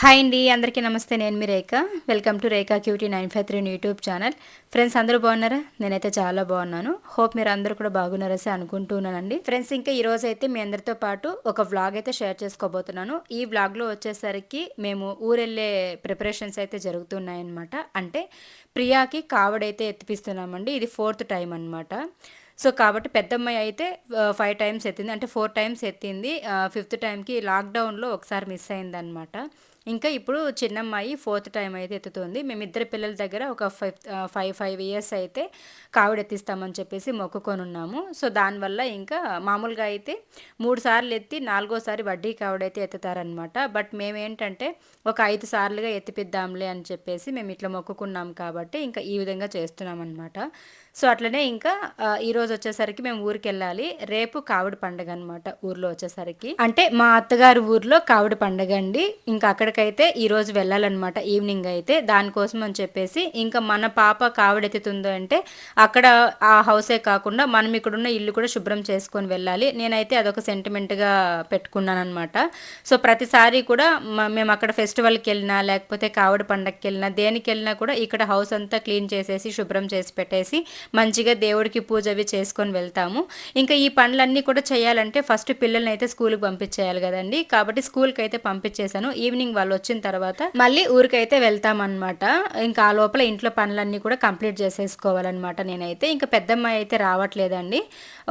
Hi అండి అందరికీ నమస్తే. నేను మీ Rekha. Welcome to Rekha cutie nine five three YouTube channel friends అందరూ బాగున్నారా? నేనైతే చాలా బాగున్నాను. హోప్ మీరు అందరూ కూడా బాగున్నారసి అనుకుంటున్నానండి ఫ్రెండ్స్ ఇంకా ఈ రోజు అయితే మీ అందరితో పాటు ఒక వ్లాగ్ అయితే షేర్ చేసుకోబోతున్నాను. ఈ వ్లాగ్లో వచ్చేసరికి మేము ఊరెళ్ళే ప్రిపరేషన్స్ అయితే జరుగుతున్నాయన్నమాట. అంటే ప్రియాకి కావడైతే ఎత్తిపిస్తున్నామండి. ఇది ఫోర్త్ టైం అనమాట సో కాబట్టి పెద్దమ్మాయి అయితే ఫైవ్ టైమ్స్ ఎత్తింది. అంటే ఫోర్ టైమ్స్ ఎత్తింది. ఫిఫ్త్ టైంకి లాక్డౌన్లో ఒకసారి మిస్ అయిందనమాట ఇంకా ఇప్పుడు చిన్నమ్మాయి ఫోర్త్ టైం అయితే ఎత్తుతుంది. మేమిద్దరు పిల్లల దగ్గర ఒక ఫైవ్ ఫైవ్ ఫైవ్ ఇయర్స్ అయితే కావిడ ఎత్తిస్తామని చెప్పేసి మొక్కుకొని ఉన్నాము. సో దానివల్ల ఇంకా మామూలుగా అయితే మూడు సార్లు ఎత్తి నాలుగోసారి వడ్డీ కావిడైతే ఎత్తుతారనమాట బట్ మేమేంటంటే ఒక ఐదు సార్లుగా ఎత్తిపిద్దాంలే అని చెప్పేసి మేము ఇట్లా మొక్కుకున్నాం కాబట్టి ఇంకా ఈ విధంగా చేస్తున్నాం అనమాట సో అట్లనే ఇంకా ఈరోజు వచ్చేసరికి మేము ఊరికి వెళ్ళాలి రేపు కావిడి పండగ అనమాట ఊర్లో వచ్చేసరికి. అంటే మా అత్తగారి ఊర్లో కావిడి పండగ అండి. ఇంకా అక్కడికైతే ఈరోజు వెళ్ళాలన్నమాట ఈవినింగ్ అయితే. దానికోసం అని చెప్పేసి ఇంకా మన పాప కావిడెత్తుతుందో అంటే అక్కడ ఆ హౌసే కాకుండా మనం ఇక్కడున్న ఇల్లు కూడా శుభ్రం చేసుకొని వెళ్ళాలి. నేనైతే అదొక సెంటిమెంట్గా పెట్టుకున్నాను అనమాట సో ప్రతిసారి కూడా మేము అక్కడ ఫెస్టివల్కి వెళ్ళినా లేకపోతే కావిడి పండగకి వెళ్ళినా దేనికి వెళ్ళినా కూడా ఇక్కడ హౌస్ అంతా క్లీన్ చేసేసి శుభ్రం చేసి పెట్టేసి మంచిగా దేవుడికి పూజ అవి చేసుకొని వెళ్తాము. ఇంకా ఈ పనులన్నీ కూడా చేయాలంటే ఫస్ట్ పిల్లల్ని అయితే స్కూల్కి పంపించేయాలి కదండి. కాబట్టి స్కూల్కి అయితే పంపించేశాను. ఈవినింగ్ వాళ్ళు వచ్చిన తర్వాత మళ్ళీ ఊరికైతే వెళ్తామన్నమాట. ఇంకా ఆ లోపల ఇంట్లో పనులన్నీ కూడా కంప్లీట్ చేసేసుకోవాలన్నమాట నేనైతే. ఇంకా పెద్దమ్మాయి అయితే రావట్లేదండి.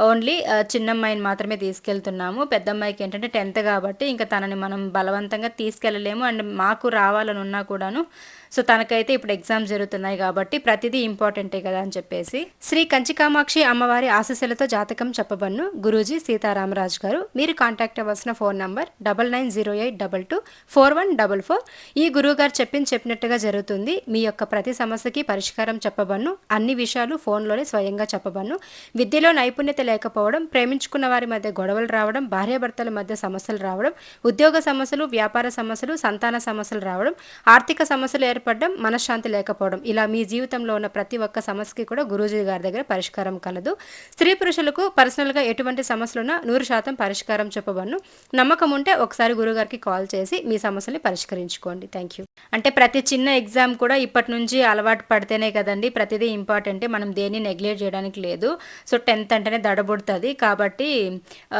ఓన్లీ చిన్నమ్మాయిని మాత్రమే తీసుకెళ్తున్నాము. పెద్దమ్మాయికి ఏంటంటే టెన్త్ కాబట్టి ఇంకా తనని మనం బలవంతంగా తీసుకెళ్ళలేము. అండ్ మాకు రావాలని ఉన్నా కూడాను సో తనకైతే ఇప్పుడు ఎగ్జామ్స్ జరుగుతున్నాయి కాబట్టి ప్రతిదీ ఇంపార్టెంటే కదా అని చెప్పేసి శ్రీ కంచికామాక్షి అమ్మవారి ఆశస్సులతో జాతకం చెప్పబన్ను గురూజీ సీతారామరాజు గారు మీరు కాంటాక్ట్ అవ్వాల్సిన phone number double nine zero eight double two four one double four ఈ గురువు గారు చెప్పింది చెప్పినట్టుగా జరుగుతుంది. మీ యొక్క ప్రతి సమస్యకి పరిష్కారం చెప్పబన్ను అన్ని విషయాలు ఫోన్లోనే స్వయంగా చెప్పబన్ను విద్యలో నైపుణ్యత లేకపోవడం ప్రేమించుకున్న వారి మధ్య గొడవలు రావడం భార్యాభర్తల మధ్య సమస్యలు రావడం ఉద్యోగ సమస్యలు వ్యాపార సమస్యలు సంతాన సమస్యలు రావడం ఆర్థిక సమస్యలు ఏర్పడడం మనశ్శాంతి లేకపోవడం. ఇలా మీ జీవితంలో ఉన్న ప్రతి ఒక్క సమస్యకి కూడా గురూజీ గారి దగ్గర పరిష్కారం కలదు. స్త్రీ పురుషులకు పర్సనల్గా ఎటువంటి సమస్యలున్నా నూరు శాతం పరిష్కారం చెప్పబడును. నమ్మకం ఉంటే ఒకసారి గురుగారికి కాల్ చేసి మీ సమస్యని పరిష్కరించుకోండి. Thank you. అంటే ప్రతి చిన్న ఎగ్జామ్ కూడా ఇప్పటి నుంచి అలవాటు పడితేనే కదండి ప్రతిదీ ఇంపార్టెంట్. మనం దేన్ని నెగ్లెక్ట్ చేయడానికి లేదు. సో టెన్త్ అంటేనే దడబుడుతుంది. కాబట్టి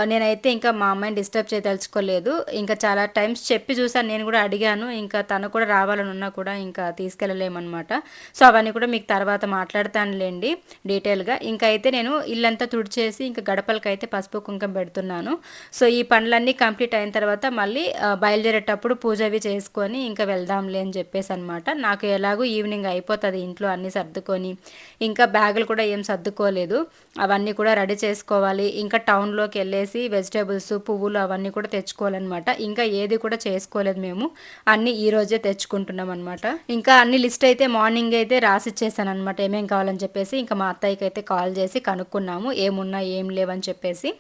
నేనైతే ఇంకా మా అమ్మాయిని డిస్టర్బ్ చేయదలుచుకోలేదు. ఇంకా చాలా టైమ్స్ చెప్పి చూసాను నేను కూడా అడిగాను. ఇంకా తను కూడా రావాలని ఉన్నా కూడా ఇంకా తీసుకెళ్ళలేమన్నమాట. సో అవన్నీ కూడా మీకు తర్వాత మాట్లాడతానులేండి డీటెయిల్గా. ఇంకా అయితే నేను ఇల్లంతా తుడిచేసి ఇంకా గడపలకైతే పసుపు కుంకం పెడుతున్నాను. సో ఈ పనులన్నీ కంప్లీట్ అయిన తర్వాత మళ్ళీ బయలుదేరేటప్పుడు పూజ అవి చేసుకొని ఇంకా వెళ్దాంలే అని చెప్పేసి అనమాట నాకు ఎలాగో ఈవినింగ్ అయిపోతుంది ఇంట్లో అన్నీ సర్దుకొని. ఇంకా బ్యాగులు కూడా ఏం సర్దుకోలేదు. అవన్నీ కూడా రెడీ చేసుకోవాలి. ఇంకా టౌన్లోకి వెళ్ళేసి వెజిటేబుల్స్ పువ్వులు అవన్నీ కూడా తెచ్చుకోవాలన్నమాట. ఇంకా ఏది కూడా చేసుకోలేదు మేము. అన్నీ ఈరోజే తెచ్చుకుంటున్నాం అనమాట ఇంకా అన్ని లిస్ట్ అయితే మార్నింగ్ అయితే రాసి ఇచ్చేసాను అనమాట ఏమేం కావాలని చెప్పేసి. ఇంకా మా అత్తయ్యకి అయితే కాల్ చేసి కనుక్కున్నాము. ఏమున్నా ఏం లేవని చెప్పేసి.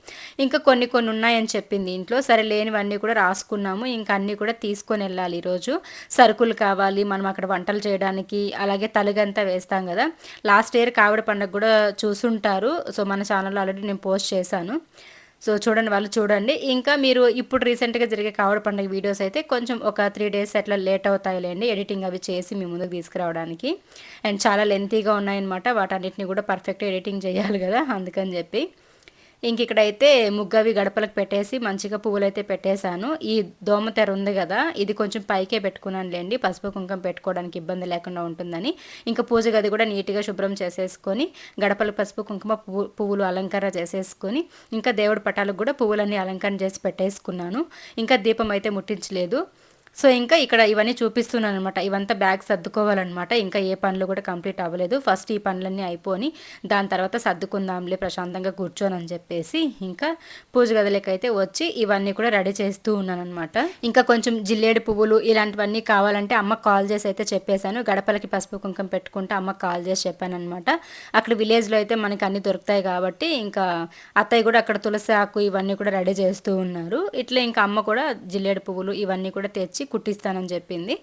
ఇంకా కొన్ని కొన్ని ఉన్నాయని చెప్పింది ఇంట్లో. సరే లేనివన్నీ కూడా రాసుకున్నాము. ఇంకా అన్నీ కూడా తీసుకొని వెళ్ళాలి ఈరోజు. సరుకులు కావాలి మనం అక్కడ వంటలు చేయడానికి. అలాగే తలుగంతా వేస్తాం కదా. లాస్ట్ ఇయర్ కావిడ పండుగ కూడా చూసుంటారు. సో మన ఛానల్లో ఆల్రెడీ నేను పోస్ట్ చేశాను. సో చూడండి వాళ్ళు చూడండి. ఇంకా మీరు ఇప్పుడు రీసెంట్గా జరిగే కావడ పండుగ వీడియోస్ అయితే కొంచెం ఒక త్రీ డేస్ అట్లా లేట్ అవుతాయిలేండి. ఎడిటింగ్ అవి చేసి మీ ముందుకు తీసుకురావడానికి. అండ్ చాలా లెంతీగా ఉన్నాయన్నమాట. వాటన్నిటిని కూడా పర్ఫెక్ట్ ఎడిటింగ్ చేయాలి కదా అందుకని చెప్పి. ఇంక ఇక్కడైతే ముగ్గవి గడపలకు పెట్టేసి మంచిగా పువ్వులు అయితే పెట్టేశాను. ఈ దోమతెర ఉంది కదా ఇది కొంచెం పైకే పెట్టుకున్నాను లేండి పసుపు కుంకం పెట్టుకోవడానికి ఇబ్బంది లేకుండా ఉంటుందని. ఇంకా పూజ గది కూడా నీట్గా శుభ్రం చేసేసుకొని గడపలకు పసుపు కుంకుమ పువ్వు పువ్వులు అలంకరణ చేసేసుకొని ఇంకా దేవుడి పటాలకు కూడా పువ్వులన్నీ అలంకరణ చేసి పెట్టేసుకున్నాను. ఇంకా దీపం అయితే ముట్టించలేదు. సో ఇంకా ఇక్కడ ఇవన్నీ చూపిస్తున్నాను అనమాట ఇవంతా బ్యాగ్ సర్దుకోవాలన్నమాట. ఇంకా ఏ పనులు కూడా కంప్లీట్ అవ్వలేదు. ఫస్ట్ ఈ పనులన్నీ అయిపోని దాని తర్వాత సర్దుకుందాంలే ప్రశాంతంగా కూర్చోని అని చెప్పేసి ఇంకా పూజ గదిలోకైతే వచ్చి ఇవన్నీ కూడా రెడీ చేస్తూ ఉన్నాను అనమాట ఇంకా కొంచెం జిల్లేడు పువ్వులు ఇలాంటివన్నీ కావాలంటే అమ్మ కాల్ చేసి అయితే చెప్పేశాను. గడపలకి పసుపు కుంకం పెట్టుకుంటే అమ్మ కాల్ చేసి చెప్పాను అనమాట అక్కడ విలేజ్లో అయితే మనకి అన్ని దొరుకుతాయి కాబట్టి ఇంకా అత్తయ్య కూడా అక్కడ తులసి ఆకు ఇవన్నీ కూడా రెడీ చేస్తూ ఉన్నారు. ఇట్లా ఇంకా అమ్మ కూడా జిల్లేడు పువ్వులు ఇవన్నీ కూడా తెచ్చి కుట్టిస్తానని చెప్పింది.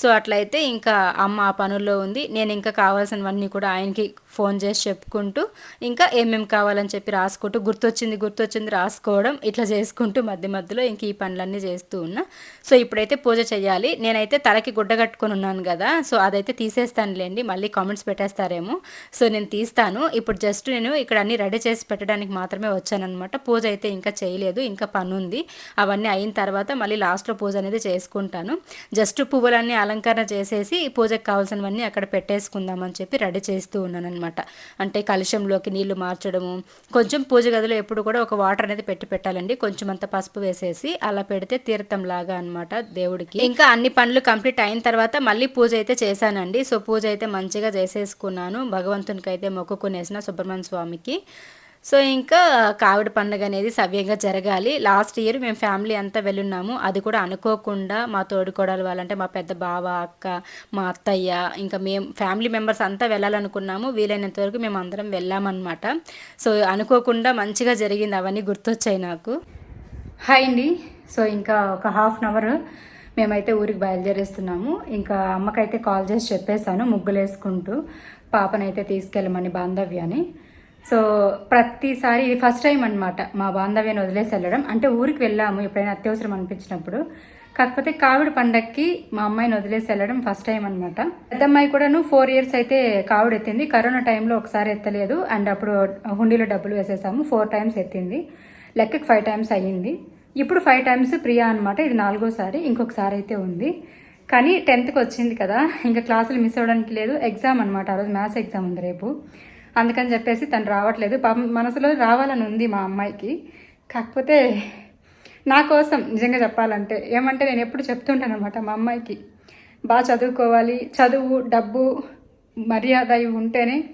సో అట్లయితే ఇంకా అమ్మ ఆ పనుల్లో ఉంది. నేను ఇంకా కావాల్సినవన్నీ కూడా ఆయనకి ఫోన్ చేసి చెప్పుకుంటూ ఇంకా ఏమేమి కావాలని చెప్పి రాసుకుంటూ గుర్తొచ్చింది గుర్తొచ్చింది రాసుకోవడం ఇట్లా చేసుకుంటూ మధ్య మధ్యలో ఇంక ఈ పనులన్నీ చేస్తూ ఉన్నా. సో ఇప్పుడైతే పూజ చేయాలి నేనైతే తలకి గుడ్డ కట్టుకొని ఉన్నాను కదా సో అదైతే తీసేస్తానులేండి. మళ్ళీ కామెంట్స్ పెట్టేస్తారేమో. సో నేను తీస్తాను. ఇప్పుడు జస్ట్ నేను ఇక్కడ అన్ని రెడీ చేసి పెట్టడానికి మాత్రమే వచ్చానమాట పూజ అయితే ఇంకా చేయలేదు. ఇంకా పని ఉంది అవన్నీ అయిన తర్వాత మళ్ళీ లాస్ట్లో పూజ అనేది చేసుకుంటాను. జస్ట్ పువ్వులన్నీ అలంకరణ చేసేసి పూజకు కావాల్సినవన్నీ అక్కడ పెట్టేసుకుందామని చెప్పి రెడీ చేస్తూ ఉన్నాను అనమాట అంటే కలుషంలోకి నీళ్ళు మార్చడము కొంచెం పూజ గదిలో ఎప్పుడు కూడా ఒక వాటర్ అనేది పెట్టి పెట్టాలండి. కొంచెం అంత పసుపు వేసేసి అలా పెడితే తీర్థం లాగా అనమాట దేవుడికి. ఇంకా అన్ని పనులు కంప్లీట్ అయిన తర్వాత మళ్ళీ పూజ అయితే చేశానండి. సో పూజ అయితే మంచిగా చేసేసుకున్నాను. భగవంతునికి అయితే మొక్కుకునేసిన సుబ్రహ్మణ్య స్వామికి. సో ఇంకా కావిడ పండుగ అనేది సవ్యంగా జరగాలి. లాస్ట్ ఇయర్ మేము ఫ్యామిలీ అంతా వెళ్ళున్నాము. అది కూడా అనుకోకుండా మా తోడుకోడలు వాళ్ళంటే మా పెద్ద బావ అక్క మా అత్తయ్య ఇంకా మేము ఫ్యామిలీ మెంబర్స్ అంతా వెళ్ళాలనుకున్నాము. వీలైనంత వరకు మేము అందరం వెళ్ళామన్నమాట. సో అనుకోకుండా మంచిగా జరిగింది. అవన్నీ గుర్తొచ్చాయి నాకు. హాయ్ అండి. సో ఇంకా ఒక హాఫ్ అన్ అవర్ మేమైతే ఊరికి బయలుదేరేస్తున్నాము. ఇంకా అమ్మకైతే కాల్ చేసి చెప్పేశాను ముగ్గులు వేసుకుంటూ పాపనైతే తీసుకెళ్ళమని బాంధవ్యాన్ని సో ప్రతిసారి ఇది ఫస్ట్ టైం అనమాట మా బాంధవ్యాన్ని వదిలేసి వెళ్ళడం. అంటే ఊరికి వెళ్ళాము ఎప్పుడైనా అత్యవసరం అనిపించినప్పుడు. కాకపోతే కావిడి పండక్కి మా అమ్మాయిని వదిలేసి వెళ్ళడం ఫస్ట్ టైం అనమాట పెద్ద అమ్మాయి కూడాను ఫోర్ ఇయర్స్ అయితే కావిడ ఎత్తింది. కరోనా టైంలో ఒకసారి ఎత్తలేదు. అండ్ అప్పుడు హుండీలో డబ్బులు వేసేసాము. ఫోర్ టైమ్స్ ఎత్తింది. లెక్కకి ఫైవ్ టైమ్స్ అయ్యింది. ఇప్పుడు ఫైవ్ టైమ్స్ ప్రియా అనమాట ఇది నాలుగోసారి. ఇంకొకసారి అయితే ఉంది. కానీ టెన్త్కి వచ్చింది కదా. ఇంకా క్లాసులు మిస్ అవ్వడానికి లేదు. ఎగ్జామ్ అనమాట ఆ రోజు మ్యాథ్స్ ఎగ్జామ్ ఉంది రేపు. అందుకని చెప్పేసి తను రావట్లేదు. పాపం మనసులో రావాలని ఉంది మా అమ్మాయికి. కాకపోతే నా కోసం నిజంగా చెప్పాలంటే ఏమంటే నేను ఎప్పుడు చెప్తుంటాను అనమాట మా అమ్మాయికి. బాగా చదువుకోవాలి. చదువు డబ్బు మర్యాద ఇవి ఉంటేనే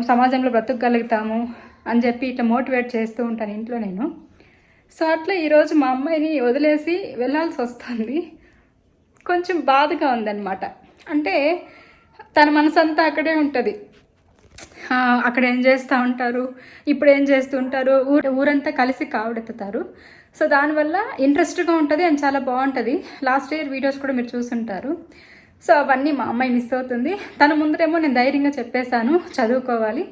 సమాజంలో బ్రతకగలుగుతాము అని చెప్పి ఇట్లా మోటివేట్ చేస్తూ ఉంటాను ఇంట్లో నేను. సో అట్లా ఈరోజు మా అమ్మాయిని వదిలేసి వెళ్ళాల్సి వస్తుంది. కొంచెం బాధగా ఉందన్నమాట. అంటే తన మనసంతా అక్కడే ఉంటుంది. అక్కడ ఏం చేస్తూ ఉంటారు? ఇప్పుడు ఏం చేస్తుంటారు ఊరు ఊరంతా కలిసి కావడెత్తుతారు. సో దానివల్ల ఇంట్రెస్ట్గా ఉంటుంది అండ్ చాలా బాగుంటుంది. లాస్ట్ ఇయర్ వీడియోస్ కూడా మీరు చూసుంటారు. సో అవన్నీ మా అమ్మాయి మిస్ అవుతుంది. తన ముందరేమో నేను ధైర్యంగా చెప్పేశాను చదువుకోవాలి.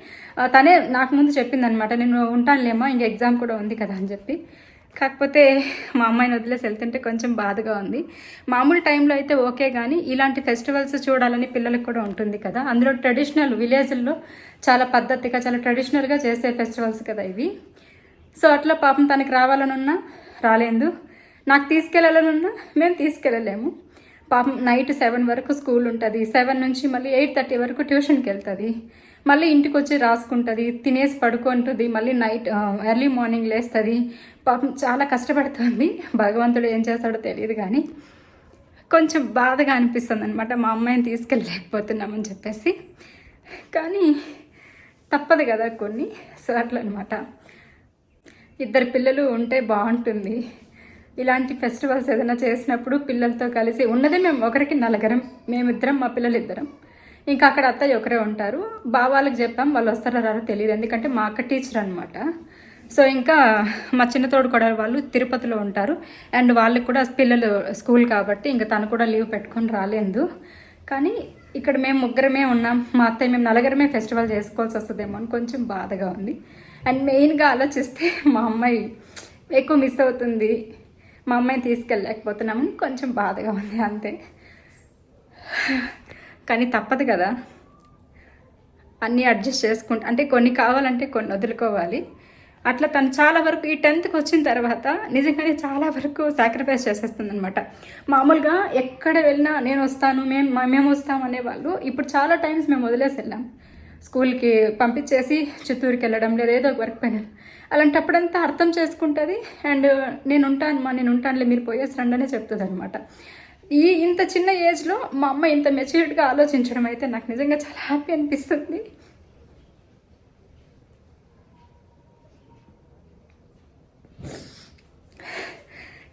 తనే నాకు ముందు చెప్పిందనమాట నేను ఉంటానులేమో ఇంక ఎగ్జామ్ కూడా ఉంది కదా అని చెప్పి. కాకపోతే మా అమ్మాయిని వదిలేసి వెళ్తుంటే కొంచెం బాధగా ఉంది. మామూలు టైంలో అయితే ఓకే కానీ ఇలాంటి ఫెస్టివల్స్ చూడాలని పిల్లలకు కూడా ఉంటుంది కదా. అందులో ట్రెడిషనల్ విలేజ్ల్లో చాలా పద్ధతిగా చాలా ట్రెడిషనల్గా చేసే ఫెస్టివల్స్ కదా ఇవి. సో అట్లా పాపం తనకి రావాలనున్నా రాలేదు. నాకు తీసుకెళ్ళాలనున్నా మేము తీసుకెళ్ళలేము. పాపం నైట్ సెవెన్ వరకు స్కూల్ ఉంటుంది. సెవెన్ నుంచి మళ్ళీ ఎయిట్ థర్టీ వరకు ట్యూషన్కి వెళ్తుంది. మళ్ళీ ఇంటికి వచ్చి రాసుకుంటుంది తినేసి పడుకుంటుంది మళ్ళీ నైట్ ఎర్లీ మార్నింగ్ లేస్తుంది. పాపం చాలా కష్టపడుతుంది. భగవంతుడు ఏం చేస్తాడో తెలియదు కానీ కొంచెం బాధగా అనిపిస్తుంది అనమాట మా అమ్మాయిని తీసుకెళ్ళలేకపోతున్నామని చెప్పేసి. కానీ తప్పదు కదా కొన్ని సో అట్లా అనమాట ఇద్దరు పిల్లలు ఉంటే బాగుంటుంది. ఇలాంటి ఫెస్టివల్స్ ఏదైనా చేసినప్పుడు పిల్లలతో కలిసి ఉన్నదే మేము ఒకరికి నలుగురం మేమిద్దరం మా పిల్లలు ఇద్దరం ఇంకా అక్కడ అత్తయ్య ఒకరే ఉంటారు. బావాళ్ళకి చెప్పాం వాళ్ళు వస్తారో రారో తెలియదు. ఎందుకంటే మా అక్క టీచర్ అనమాట సో ఇంకా మా చిన్న తోడు కూడా వాళ్ళు తిరుపతిలో ఉంటారు. అండ్ వాళ్ళకి కూడా పిల్లలు స్కూల్ కాబట్టి ఇంకా తను కూడా లీవ్ పెట్టుకొని రాలేదు. కానీ ఇక్కడ మేము ముగ్గురమే ఉన్నాం. మా అత్తయ్య మేము నలుగురమే ఫెస్టివల్ చేసుకోవాల్సి వస్తుందేమో అని కొంచెం బాధగా ఉంది. అండ్ మెయిన్గా ఆలోచిస్తే మా అమ్మాయి ఎక్కువ మిస్ అవుతుంది. మా అమ్మాయిని తీసుకెళ్ళలేకపోతున్నామని కొంచెం బాధగా ఉంది. అంతే. కానీ తప్పదు కదా. అన్నీ అడ్జస్ట్ చేసుకుంటా అంటే కొన్ని కావాలంటే కొన్ని వదులుకోవాలి. అట్లా తను చాలా వరకు ఈ టెన్త్కి వచ్చిన తర్వాత నిజంగానే చాలా వరకు సాక్రిఫైస్ చేసేస్తుంది అనమాట మామూలుగా ఎక్కడ వెళ్ళినా నేను వస్తాను మేము మేము వస్తాం అనేవాళ్ళు ఇప్పుడు చాలా టైమ్స్ మేము వదిలేసి వెళ్ళాం. స్కూల్కి పంపించేసి చిత్తూరుకి వెళ్ళడం లేదా ఏదో వర్క్ పైన. అలాంటప్పుడంతా అర్థం చేసుకుంటుంది. అండ్ నేను ఉంటాను మా నేను ఉంటానులే మీరు పోయేసి రండి అనే చెప్తుంది అనమాట ఈ ఇంత చిన్న ఏజ్లో మా అమ్మ ఇంత మెచ్యూరిటీగా ఆలోచించడం అయితే నాకు నిజంగా చాలా హ్యాపీ అనిపిస్తుంది.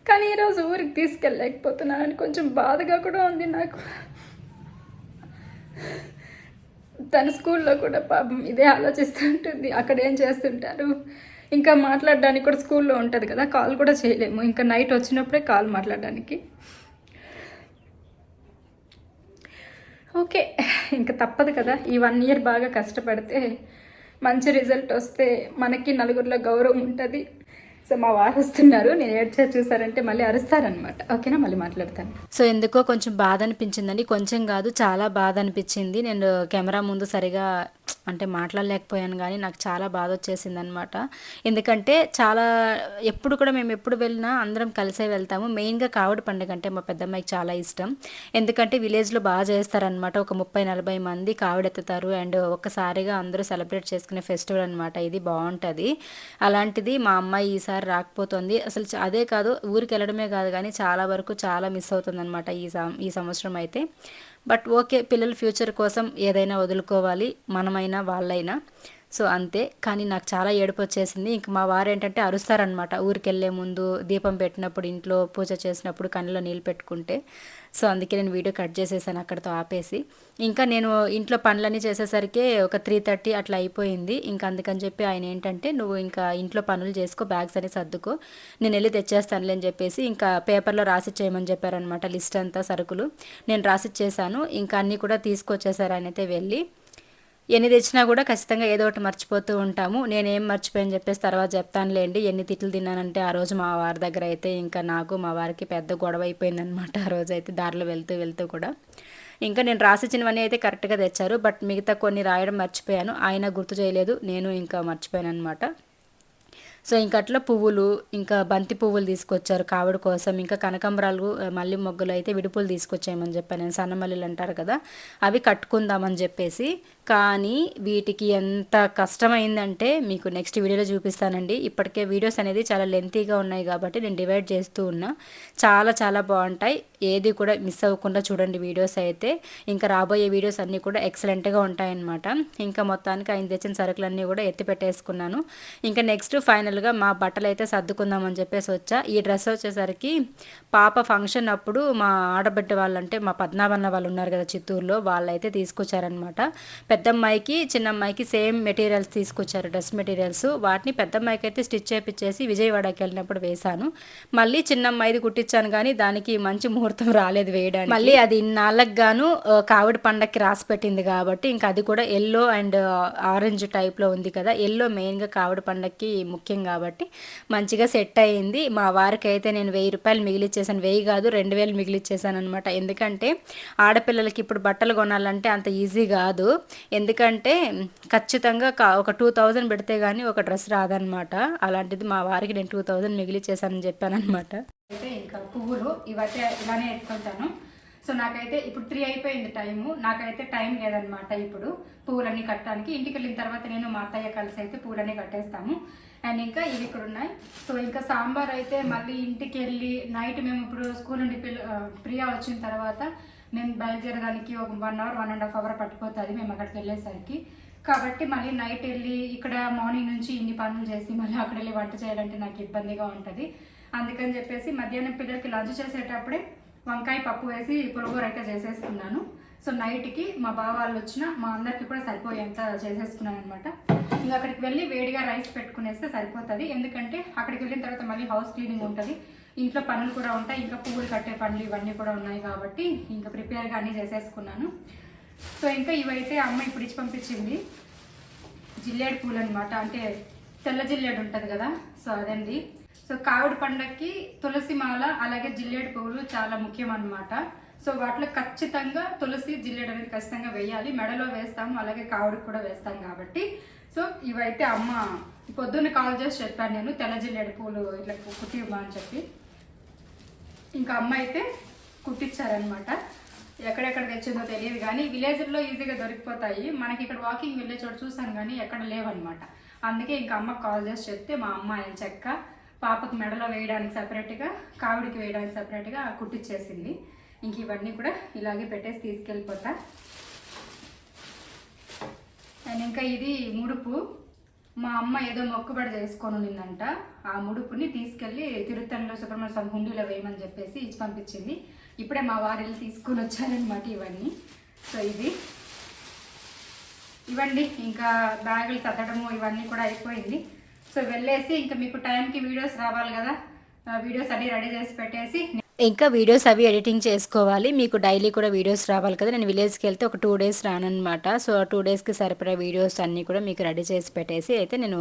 కానీ ఈరోజు ఊరికి తీసుకెళ్ళలేకపోతున్నానని కొంచెం బాధగా కూడా ఉంది నాకు. తన స్కూల్లో కూడా పాపం ఇదే ఆలోచిస్తూ ఉంటుంది. అక్కడ ఏం చేస్తుంటారు? ఇంకా మాట్లాడడానికి కూడా స్కూల్లో ఉంటుంది కదా కాల్ కూడా చేయలేము. ఇంకా నైట్ వచ్చినప్పుడే కాల్ మాట్లాడడానికి. ఓకే. ఇంకా తప్పదు కదా. ఈ వన్ ఇయర్ బాగా కష్టపడితే మంచి రిజల్ట్ వస్తే మనకి నలుగురిలో గౌరవం ఉంటుంది. సో మా వారు వస్తున్నారు. నేను ఏడ్చా చూసారంటే మళ్ళీ అరుస్తారనమాట ఓకేనా? మళ్ళీ మాట్లాడతాను. సో ఎందుకో కొంచెం బాధ అనిపించిందండి. కొంచెం కాదు చాలా బాధ అనిపించింది. నేను కెమెరా ముందు సరిగా అంటే మాట్లాడలేకపోయాను కానీ నాకు చాలా బాధ వచ్చేసింది అనమాట ఎందుకంటే చాలా ఎప్పుడు కూడా మేము ఎప్పుడు వెళ్ళినా అందరం కలిసే వెళ్తాము. మెయిన్గా కావడి పండుగ అంటే మా పెద్దమ్మాయికి చాలా ఇష్టం. ఎందుకంటే విలేజ్లో బాగా చేస్తారనమాట ఒక ముప్పై నలభై మంది కావిడెత్తుతారు. అండ్ ఒక్కసారిగా అందరూ సెలబ్రేట్ చేసుకునే ఫెస్టివల్ అనమాట ఇది బాగుంటుంది. అలాంటిది మా అమ్మాయి ఈసారి రాకపోతుంది. అసలు చ- అదే కాదు ఊరికి వెళ్ళడమే కాదు కానీ చాలా వరకు చాలా మిస్ అవుతుంది అనమాట ఈ సం ఈ సంవత్సరం అయితే. బట్ ఓకే పిల్లల ఫ్యూచర్ కోసం ఏదైనా వదులుకోవాలి మనమైనా వాళ్ళైనా. సో అంతే. కానీ నాకు చాలా ఏడుపు వచ్చేసింది. ఇంక మా వారు ఏంటంటే అరుస్తారనమాట ఊరికి వెళ్ళే ముందు దీపం పెట్టినప్పుడు ఇంట్లో పూజ చేసినప్పుడు కళ్ళలో నీళ్ళు పెట్టుకుంటే. సో అందుకే నేను వీడియో కట్ చేసేసాను అక్కడితో ఆపేసి. ఇంకా నేను ఇంట్లో పనులన్నీ చేసేసరికి ఒక త్రీ థర్టీ అట్లా అయిపోయింది. ఇంకా అందుకని చెప్పి ఆయన ఏంటంటే నువ్వు ఇంకా ఇంట్లో పనులు చేసుకో బ్యాగ్స్ అని సర్దుకో. నేను వెళ్ళి తెచ్చేస్తానులే అని చెప్పేసి ఇంకా పేపర్లో రాసిచ్చేయమని చెప్పారనమాట లిస్ట్ అంతా సరుకులు. నేను రాసి చేశాను ఇంకా అన్నీ కూడా తీసుకొచ్చేసారు ఆయన అయితే వెళ్ళి. ఎన్ని తెచ్చినా కూడా ఖచ్చితంగా ఏదో ఒకటి మర్చిపోతూ ఉంటాము. నేనేం మర్చిపోయాను చెప్పేసి తర్వాత చెప్తానులేండి. ఎన్ని తిట్లు తిన్నానంటే ఆ రోజు మా వారి దగ్గర అయితే ఇంకా నాకు మా వారికి పెద్ద గొడవ అయిపోయిందనమాట ఆ రోజు అయితే దారిలో వెళ్తూ వెళ్తూ కూడా. ఇంకా నేను రాసిచ్చినవన్నీ అయితే కరెక్ట్గా తెచ్చారు. బట్ మిగతా కొన్ని రాయడం మర్చిపోయాను. ఆయన గుర్తు చేయలేదు. నేను ఇంకా మర్చిపోయాను అనమాట సో ఇంక అట్లా పువ్వులు ఇంకా బంతి పువ్వులు తీసుకొచ్చారు కావిడ కోసం. ఇంకా కనకాంబరాలు మళ్ళీ మొగ్గలు అయితే విడుపులు తీసుకొచ్చాయమని చెప్పాను. నేను సన్నమల్లిలు అంటారు కదా అవి కట్టుకుందామని చెప్పేసి. కానీ వీటికి ఎంత కష్టమైందంటే మీకు నెక్స్ట్ వీడియోలో చూపిస్తానండి. ఇప్పటికే వీడియోస్ అనేది చాలా లెంతీగా ఉన్నాయి కాబట్టి నేను డివైడ్ చేస్తూ ఉన్నా. చాలా చాలా బాగుంటాయి. ఏది కూడా మిస్ అవ్వకుండా చూడండి వీడియోస్ అయితే. ఇంకా రాబోయే వీడియోస్ అన్నీ కూడా ఎక్సలెంట్గా ఉంటాయన్నమాట. ఇంకా మొత్తానికి ఆయన తెచ్చిన సరుకులన్నీ కూడా ఎత్తి పెట్టేసుకున్నాను ఇంకా నెక్స్ట్ ఫైనల్ మామూలుగా మా బట్టలు అయితే సర్దుకుందామని చెప్పేసి వచ్చా. ఈ డ్రెస్ వచ్చేసరికి పాప ఫంక్షన్ అప్పుడు మా ఆడబిడ్డ వాళ్ళంటే మా పద్నాభన్న వాళ్ళు ఉన్నారు కదా చిత్తూరులో వాళ్ళైతే తీసుకొచ్చారనమాట పెద్దమ్మాయికి చిన్నమ్మాయికి సేమ్ మెటీరియల్స్ తీసుకొచ్చారు డ్రెస్ మెటీరియల్స్ వాటిని పెద్దమ్మాయికి అయితే స్టిచ్ చేపించేసి విజయవాడకి వెళ్ళినప్పుడు వేశాను. మళ్ళీ చిన్నమ్మాయిది కుట్టించాను కానీ దానికి మంచి ముహూర్తం రాలేదు వేయడానికి. మళ్ళీ అది ఇన్నాళ్ళకి గాను కావిడి పండక్కి రాసి పెట్టింది కాబట్టి ఇంకా అది కూడా ఎల్లో అండ్ ఆరెంజ్ టైప్లో ఉంది కదా. ఎల్లో మెయిన్గా కావిడి పండక్కి ముఖ్యంగా కాబట్టి మంచిగా సెట్ అయ్యింది. మా వారికి అయితే నేను వెయ్యి రూపాయలు మిగిలిచ్చేసాను. వెయ్యి కాదు రెండు వేలు మిగిలిచ్చేసాను అనమాట ఎందుకంటే ఆడపిల్లలకి ఇప్పుడు బట్టలు కొనాలంటే అంత ఈజీ కాదు. ఎందుకంటే ఖచ్చితంగా ఒక టూ థౌజండ్ పెడితే కానీ ఒక డ్రెస్ రాదనమాట అలాంటిది మా వారికి నేను టూ థౌజండ్ మిగిలిచ్చేసానని చెప్పాను అనమాట అయితే ఇంకా పువ్వులు ఇవైతే ఇలానే ఎత్తుకుంటాను. సో నాకైతే ఇప్పుడు త్రీ అయిపోయింది టైము. నాకైతే టైం లేదనమాట ఇప్పుడు పువ్వులన్నీ కట్టడానికి. ఇంటికి వెళ్ళిన తర్వాత నేను మా అత్తయ్య కలిసి అయితే పువ్వులన్నీ కట్టేస్తాము. అండ్ ఇంకా ఇవి ఇక్కడ ఉన్నాయి. సో ఇంకా సాంబార్ అయితే మళ్ళీ ఇంటికి వెళ్ళి నైట్ మేము ఇప్పుడు స్కూల్ నుండి పిల్ల ప్రియా వచ్చిన తర్వాత మేము బయలుదేరడానికి ఒక one hour one and half hour పట్టిపోతుంది మేము అక్కడికి వెళ్ళేసరికి. కాబట్టి మళ్ళీ నైట్ వెళ్ళి ఇక్కడ మార్నింగ్ నుంచి ఇన్ని పనులు చేసి మళ్ళీ అక్కడ వెళ్ళి వంట చేయాలంటే నాకు ఇబ్బందిగా ఉంటుంది. అందుకని చెప్పేసి మధ్యాహ్నం పిల్లలకి లంచ్ చేసేటప్పుడే వంకాయ పప్పు వేసి పులిహోర అయితే చేసేసుకున్నాను. సో నైట్కి మా బావ వాళ్ళు వచ్చిన మా అందరికీ కూడా సరిపోయేంత చేసేసుకున్నాను అనమాట ఇంకా అక్కడికి వెళ్ళి వేడిగా రైస్ పెట్టుకునేస్తే సరిపోతుంది. ఎందుకంటే అక్కడికి వెళ్ళిన తర్వాత మళ్ళీ హౌస్ క్లీనింగ్ ఉంటుంది. ఇంట్లో పనులు కూడా ఉంటాయి. ఇంకా పువ్వులు కట్టే పనులు ఇవన్నీ కూడా ఉన్నాయి కాబట్టి ఇంకా ప్రిపేర్గా అన్నీ చేసేసుకున్నాను. సో ఇంకా ఇవైతే అమ్మ ఇప్పుడు ఇచ్చి పంపించింది. జిల్లేడు పూలు అనమాట అంటే తెల్ల జిల్లేడు ఉంటుంది కదా? సో అదండి. సో కావిడి పండక్కి తులసి మాల అలాగే జిల్లేడు పువ్వులు చాలా ముఖ్యం అనమాట సో వాటిలో ఖచ్చితంగా తులసి జిల్లెడ్ అనేది ఖచ్చితంగా వేయాలి. మెడలో వేస్తాము అలాగే కావుడికి కూడా వేస్తాం కాబట్టి. సో ఇవైతే అమ్మ పొద్దున్న కాల్ చేసి చెప్పాను నేను తెల్ల జిల్లేడు పూలు ఇట్లా కుట్టి అని చెప్పి. ఇంకా అమ్మ అయితే కుట్టించారనమాట ఎక్కడెక్కడ తెచ్చిందో తెలియదు కానీ విలేజ్లో ఈజీగా దొరికిపోతాయి. మనకి ఇక్కడ వాకింగ్ వెళ్ళే చోట చూసాను కానీ ఎక్కడ లేవన్నమాట. అందుకే ఇంకా అమ్మకి కాల్ చేసి చెప్తే మా అమ్మ ఆయన చెక్క పాపకు మెడలో వేయడానికి సపరేట్గా కావిడికి వేయడానికి సపరేట్గా కుట్టించేసింది ఇంక ఇవన్నీ కూడా ఇలాగే పెట్టేసి తీసుకెళ్ళిపోతా. అండ్ ఇంకా ఇది ముడుపు. మా అమ్మ ఏదో మొక్కుబడి చేసుకొని ఉన్నిందంట ఆ ముడుపుని తీసుకెళ్ళి తిరుత్తణిలో సుబ్రహ్మణ్య స్వామి హుండీలో వేయమని చెప్పేసి ఇచ్చి పంపించింది. ఇప్పుడే మా వారు వెళ్ళి తీసుకొని వచ్చారనమాట ఇవన్నీ. సో ఇది. ఇవ్వండి ఇంకా బ్యాగులు తగ్గడము ఇవన్నీ కూడా అయిపోయింది. సో వెళ్ళేసి ఇంకా మీకు టైంకి వీడియోస్ రావాలి కదా. వీడియోస్ అన్ని రెడీ చేసి పెట్టేసి ఇంకా వీడియోస్ అవి ఎడిటింగ్ చేసుకోవాలి. మీకు డైలీ కూడా వీడియోస్ రావాలి కదా. నేను విలేజ్కి వెళ్తే ఒక టూ డేస్ రానమాట సో ఆ టూ డేస్కి సరిపడే వీడియోస్ అన్నీ కూడా మీకు రెడీ చేసి పెట్టేసి అయితే నేను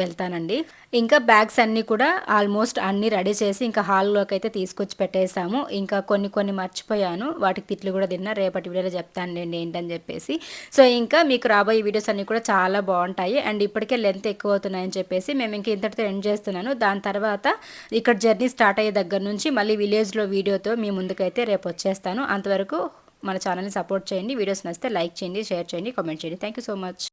వెళ్తానండి. ఇంకా బ్యాగ్స్ అన్నీ కూడా ఆల్మోస్ట్ అన్నీ రెడీ చేసి ఇంకా హాల్లోకి అయితే తీసుకొచ్చి పెట్టేసాము ఇంకా కొన్ని కొన్ని మర్చిపోయాను. వాటికి తిట్లు కూడా తిన్నా. రేపటి వీడియోలో చెప్తానులేండి ఏంటని చెప్పేసి. సో ఇంకా మీకు రాబోయే వీడియోస్ అన్నీ కూడా చాలా బాగుంటాయి. అండ్ ఇప్పటికే లెంత్ ఎక్కువ అవుతున్నాయని చెప్పేసి మేము ఇంక ఇంతటితో ఎండ్ చేస్తున్నాను. దాని తర్వాత ఇక్కడ జర్నీ స్టార్ట్ అయ్యే దగ్గర నుంచి మళ్ళీ విలేజ్ విలేజ్లో వీడియోతో మీ ముందుకైతే రేపు వచ్చేస్తాను. అంతవరకు మన ఛానల్ని సపోర్ట్ చేయండి. వీడియోస్ నచ్చితే లైక్ చేయండి షేర్ చేయండి కామెంట్ చేయండి. Thank you so much